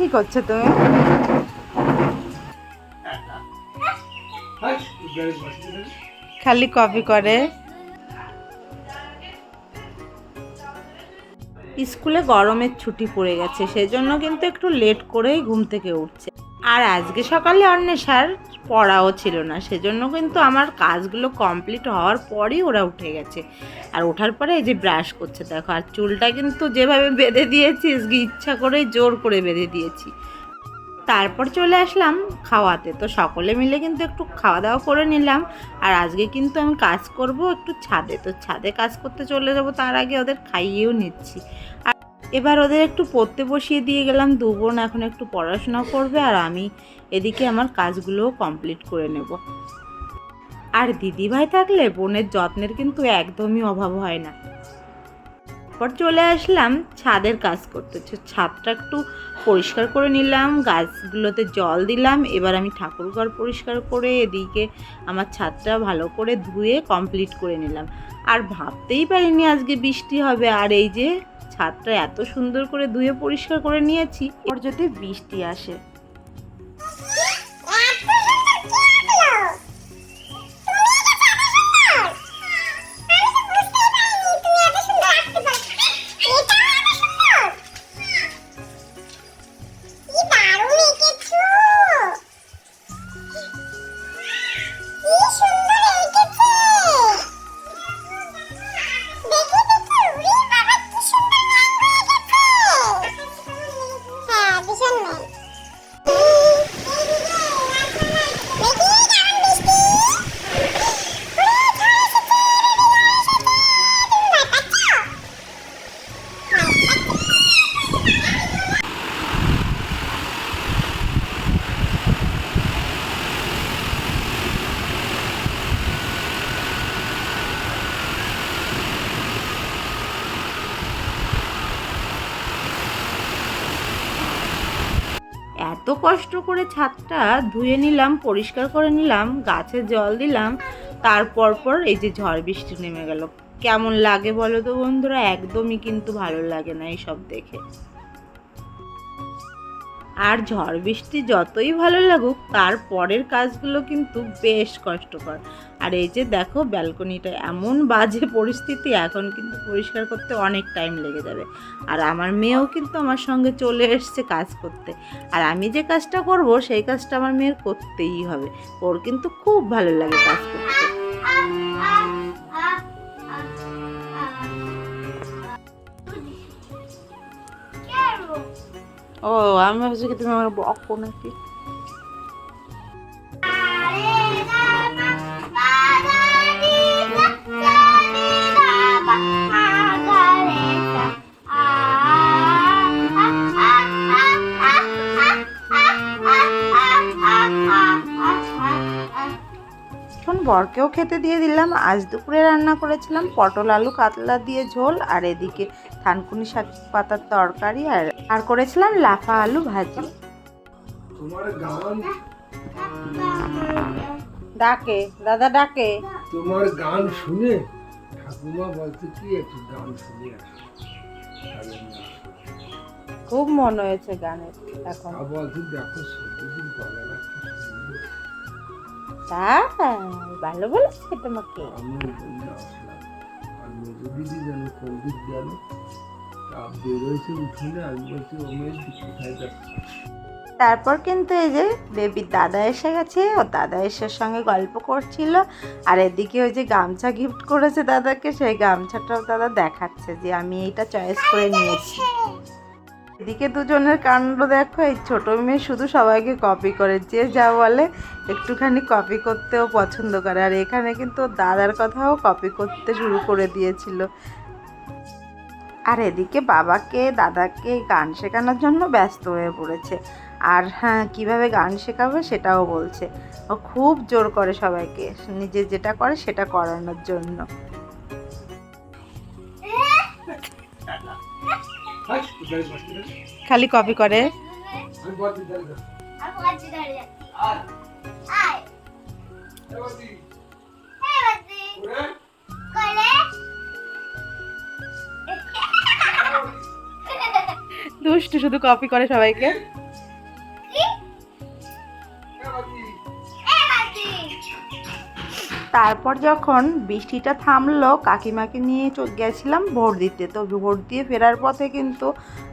কি করছ তুমি? খালি কপি করে। স্কুলে গরমের ছুটি পড়ে গেছে, সেজন্য কিন্তু একটু লেট করেই ঘুম থেকে উঠছে। আর আজকে সকালে অন্বেষার পড়াও ছিল না। সেজন্য কিন্তু আমার কাজগুলো কমপ্লিট হওয়ার পরই ওরা উঠে গেছে। আর ওঠার পরে এই যে ব্রাশ করছে, দেখো, আর চুলটা কিন্তু যেভাবে বেঁধে দিয়েছি ইচ্ছা করেই জোর করে বেঁধে দিয়েছি। তারপর চলে আসলাম খাওয়াতে। তো সকলে মিলে কিন্তু একটু খাওয়া দাওয়া করে নিলাম। আর আজকে কিন্তু আমি কাজ করব একটু ছাদে। তো ছাদে কাজ করতে চলে যাব, তার আগে ওদের খাইয়েও নিচ্ছি। আর এবার ওদের একটু পড়তে বসিয়ে দিয়ে গেলাম, দু বোন এখন একটু পড়াশোনা করবে আর আমি এদিকে আমার কাজগুলোও কমপ্লিট করে নেব। আর দিদিভাই থাকলে বোনের যত্নের কিন্তু একদমই অভাব হয় না। তারপর চলে আসলাম ছাদের কাজ করতে। ছাদটা একটু পরিষ্কার করে নিলাম, গাছগুলোতে জল দিলাম, এবার আমি ঠাকুরঘর পরিষ্কার করে এদিকে আমার ছাদটা ভালো করে ধুয়ে কমপ্লিট করে নিলাম। আর ভাবতেই পারিনি আজকে বৃষ্টি হবে, আর এই যে ছাদটা এত সুন্দর করে ধুয়ে পরিষ্কার করে নিয়েছি। ওর যদি বৃষ্টি আসে কষ্ট করে ছাদটা ধুয়ে নিলাম, পরিষ্কার করে নিলাম, গাছে জল দিলাম তারপর পর এই যে ঝড় বৃষ্টি নেমে গেল। কেমন লাগে বলো তো বন্ধুরা? একদমই কিন্তু ভালো লাগে না এইসব দেখে। আর ঝড় বৃষ্টি যতই ভালো লাগুক, তার পরের কাজগুলো কিন্তু বেশ কষ্টকর। আর এই যে দেখো, ব্যালকনিটা এমন বাজে পরিস্থিতি, এখন কিন্তু পরিষ্কার করতে অনেক টাইম লেগে যাবে। আর আমার মেয়েও কিন্তু আমার সঙ্গে চলে এসছে কাজ করতে। আর আমি যে কাজটা করব, সেই কাজটা আমার মেয়ের করতেই হবে। ওর কিন্তু খুব ভালো লাগে কাজ করতে। ও আমি ভাবছি কি তুমি আমার বকো নাকি? এখন বরকেও খেতে দিয়ে দিলাম আজ দুপুরে রান্না করেছিলাম পটল আলু কাতলা দিয়ে ঝোল আর এদিকে থানকুনি শাক পাতার তরকারি আর আর করেছিলাম লাফা আলু ভাজি ডাকে দাদা ডাকে তোমার গান শুনে ঠাকুমা বলতে কি একটু গান শুনে। খুব মন হয়েছে গানের এখন বলছি দেখো সত্যি সুন্দর। তাই ভালো বলেছে তোমাকে। দিদি যেন গেল বেরোয়েছে আমি বলছি ও মেয়ে কোথায় যাচ্ছে তারপর কিন্তু এই যে বেবির দাদা এসে গেছে ও দাদা এসের সঙ্গে গল্প করছিল। আর এদিকে ওই যে গামছা গিফট করেছে দাদাকে সেই গামছাটাও দাদা দেখাচ্ছে যে আমি এইটা চয়েস করে নিয়েছি। এদিকে দুজনের কাণ্ড দেখো, এই ছোট মেয়ে শুধু সবাইকে কপি করে, যে যা বলে একটুখানি কপি করতেও পছন্দ করে। আর এখানে কিন্তু দাদার কথাও কপি করতে শুরু করে দিয়েছিল। আর এদিকে বাবাকে, দাদাকে গান শেখানোর জন্য ব্যস্ত হয়ে পড়েছে। আর হ্যাঁ কীভাবে গান শেখাবে সেটাও বলছে। ও খুব জোর করে সবাইকে নিজে যেটা করে সেটা করানোর জন্য। খালি কপি করে। দুষ্টু শুধু কপি করে সবাইকে। তারপর যখন বৃষ্টিটা থামলো, কাকিমাকে নিয়ে গেছিলাম ভোট দিতে। তো ভোট দিয়ে ফেরার পথে কিন্তু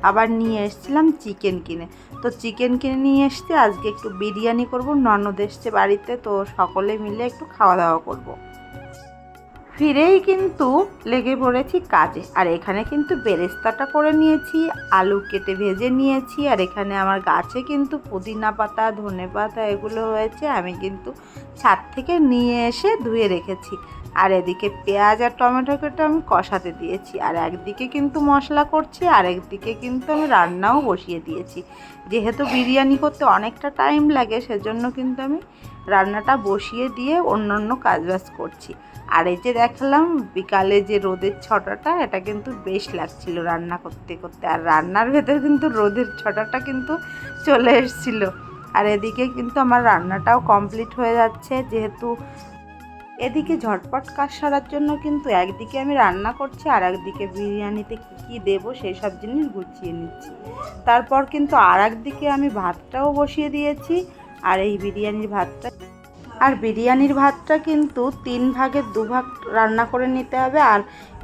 আবার নিয়ে এসছিলাম চিকেন কিনে। তো চিকেন কিনে নিয়ে এসতে আজকে একটু বিরিয়ানি করব। ননদ এসছে বাড়িতে, তো সকলে মিলে একটু খাওয়া দাওয়া করব। ফিরেই কিন্তু লেগে পড়েছি কাজে। আর এখানে কিন্তু বেরেস্তাটা করে নিয়েছি, আলু কেটে ভেজে নিয়েছি, আর এখানে আমার গাছে কিন্তু পুদিনা পাতা, ধনে পাতা এগুলো হয়েছে, আমি কিন্তু ছাদ থেকে নিয়ে এসে ধুয়ে রেখেছি। আর এদিকে পেঁয়াজ আর টমেটো কেটে আমি কষাতে দিয়েছি, আর একদিকে কিন্তু মশলা করছি, আর একদিকে কিন্তু আমি রান্নাও বসিয়ে দিয়েছি। যেহেতু বিরিয়ানি করতে অনেকটা টাইম লাগে, সেজন্য কিন্তু আমি রান্নাটা বসিয়ে দিয়ে অন্য অন্য কাজবাজ করছি। আর এই যে দেখালাম, বিকালে যে রোদের ছটাটা, এটা কিন্তু বেশ লাগছিল রান্না করতে করতে। আর রান্নার ভেতর কিন্তু রোদের ছটাটা কিন্তু চলে এসেছিল। আর এদিকে কিন্তু আমার রান্নাটাও কমপ্লিট হয়ে যাচ্ছে, যেহেতু এদিকে ঝটপট কাজ সারার জন্য কিন্তু একদিকে আমি রান্না করছি আর একদিকে বিরিয়ানিতে কী কী দেবো সেই সব জিনিস গুছিয়ে নিচ্ছি। তারপর কিন্তু আর একদিকে আমি ভাতটাও বসিয়ে দিয়েছি আর এই বিরিয়ানির ভাতটা আর বিরিয়ানির ভাতটা কিন্তু তিন ভাগের দু ভাগ রান্না করে নিতে হবে আর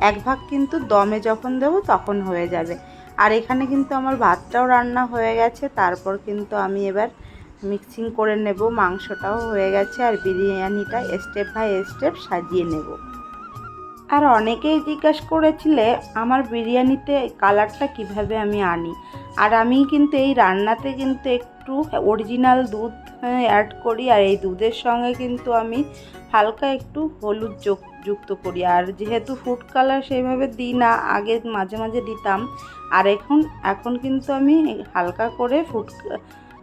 এক ভাগ কিন্তু দমে যখন দেবো তখন হয়ে যাবে। আর এখানে কিন্তু আমার ভাতটাও রান্না হয়ে গেছে, তারপর কিন্তু আমি এবার মিক্সিং করে নেব, মাংসটাও হয়ে গেছে, আর বিরিয়ানিটা স্টেপ বাই স্টেপ সাজিয়ে নেব। আর অনেকেই জিজ্ঞাসা করেছিলে, আমার বিরিয়ানিতে কালারটা কীভাবে আমি আনি? আর আমি কিন্তু এই রান্নাতে কিন্তু একটু অরিজিনাল দুধ অ্যাড করি, আর এই দুধের সঙ্গে কিন্তু আমি হালকা একটু হলুদ যোগ যুক্ত করি। আর যেহেতু ফুড কালার সেইভাবে দিই না, আগে মাঝে মাঝে দিতাম, আর এখন এখন কিন্তু আমি হালকা করে ফুড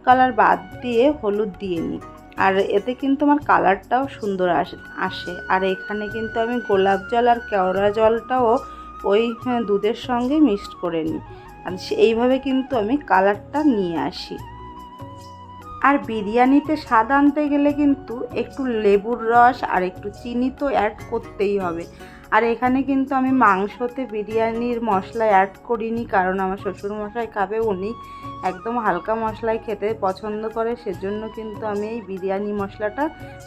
কালার বাদ দিয়ে হলুদ দিয়ে নিই আর এতে কিন্তু আমার কালারটাও সুন্দর আসে আসে। আর এখানে কিন্তু আমি গোলাপ জল আর কেওড়া জলটাও ওই হ্যাঁ, দুধের সঙ্গে মিক্সড করে নিই আর এইভাবে কিন্তু আমি কালারটা নিয়ে আসি। আর বিরিয়ানিতে স্বাদ আনতে গেলে কিন্তু একটু লেবুর রস আর একটু চিনি তো অ্যাড করতেই হবে। আর এখানে কিন্তু আমি মাংসতে বিরিয়ানির মশলা অ্যাড করিনি, কারণ আমার শ্বশুরমশাই খাবে, উনি একদম হালকা মশলাই খেতে পছন্দ করে, সেজন্য কিন্তু আমি এই বিরিয়ানি মশলাটা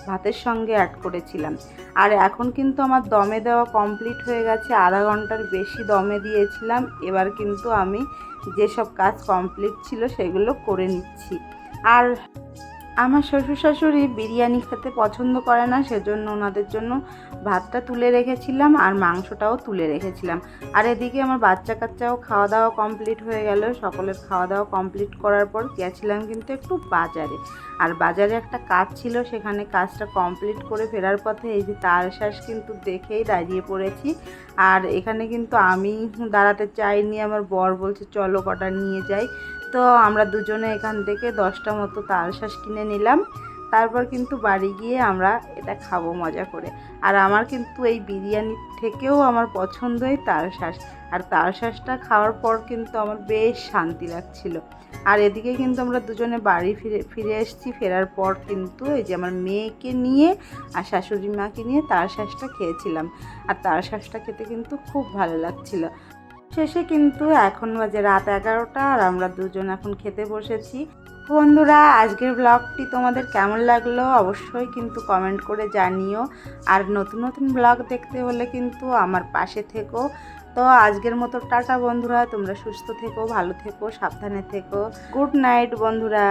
ভাতের সঙ্গে অ্যাড করেছিলাম। আর এখন কিন্তু আমার দমে দেওয়া কমপ্লিট হয়ে গেছে, আধা ঘণ্টার বেশি দমে দিয়েছিলাম, এবার কিন্তু আমি যেসব কাজ কমপ্লিট ছিল সেগুলো করে নিচ্ছি। আর আমার শ্বশুর শাশুড়ি বিরিয়ানি খেতে পছন্দ করে না, সেজন্য ওনাদের জন্য ভাতটা তুলে রেখেছিলাম আর মাংসটাও তুলে রেখেছিলাম। আর এদিকে আমার বাচ্চা কাচ্চাও খাওয়া দাওয়া কমপ্লিট হয়ে গেল। সকলের খাওয়া দাওয়া কমপ্লিট করার পর গেছিলাম কিন্তু একটু বাজারে। আর বাজারে একটা কাজ ছিল, সেখানে কাজটা কমপ্লিট করে ফেরার পথে এই যে তার শ্বাস কিন্তু দেখেই দাঁড়িয়ে পড়েছি। আর এখানে কিন্তু আমি দাঁড়াতে চাইনি, আমার বর বলছে, চলো কটা নিয়ে যাই। তো আমরা দুজনে এখান থেকে দশটা মতো তাল তালশাঁস কিনে নিলাম। তারপর কিন্তু বাড়ি গিয়ে আমরা এটা খাব মজা করে। আর আমার কিন্তু এই বিরিয়ানি থেকেও আমার পছন্দই তালশাঁস আর তালশাঁসটা খাওয়ার পর কিন্তু আমার বেশ শান্তি লাগছিল। আর এদিকে কিন্তু আমরা দুজনে বাড়ি ফিরে ফিরে এসেছি। ফেরার পর কিন্তু এই যে আমার মেয়েকে নিয়ে আর শাশুড়ি মাকে নিয়ে তালশাঁসটা খেয়েছিলাম। আর তার তালশাঁসটা খেতে কিন্তু খুব ভালো লাগছিল। শেষে কিন্তু এখন বাজে রাত এগারোটা আর আমরা দুজন এখন খেতে বসেছি। বন্ধুরা, আজকের ব্লগটি তোমাদের কেমন লাগল অবশ্যই কিন্তু কমেন্ট করে জানিও। আর নতুন নতুন ব্লগ দেখতে হলে কিন্তু আমার পাশে থেকো। তো আজকের মতো টাটা বন্ধুরা, তোমরা সুস্থ থেকো, ভালো থেকো, সাবধানে থেকো। গুড নাইট বন্ধুরা।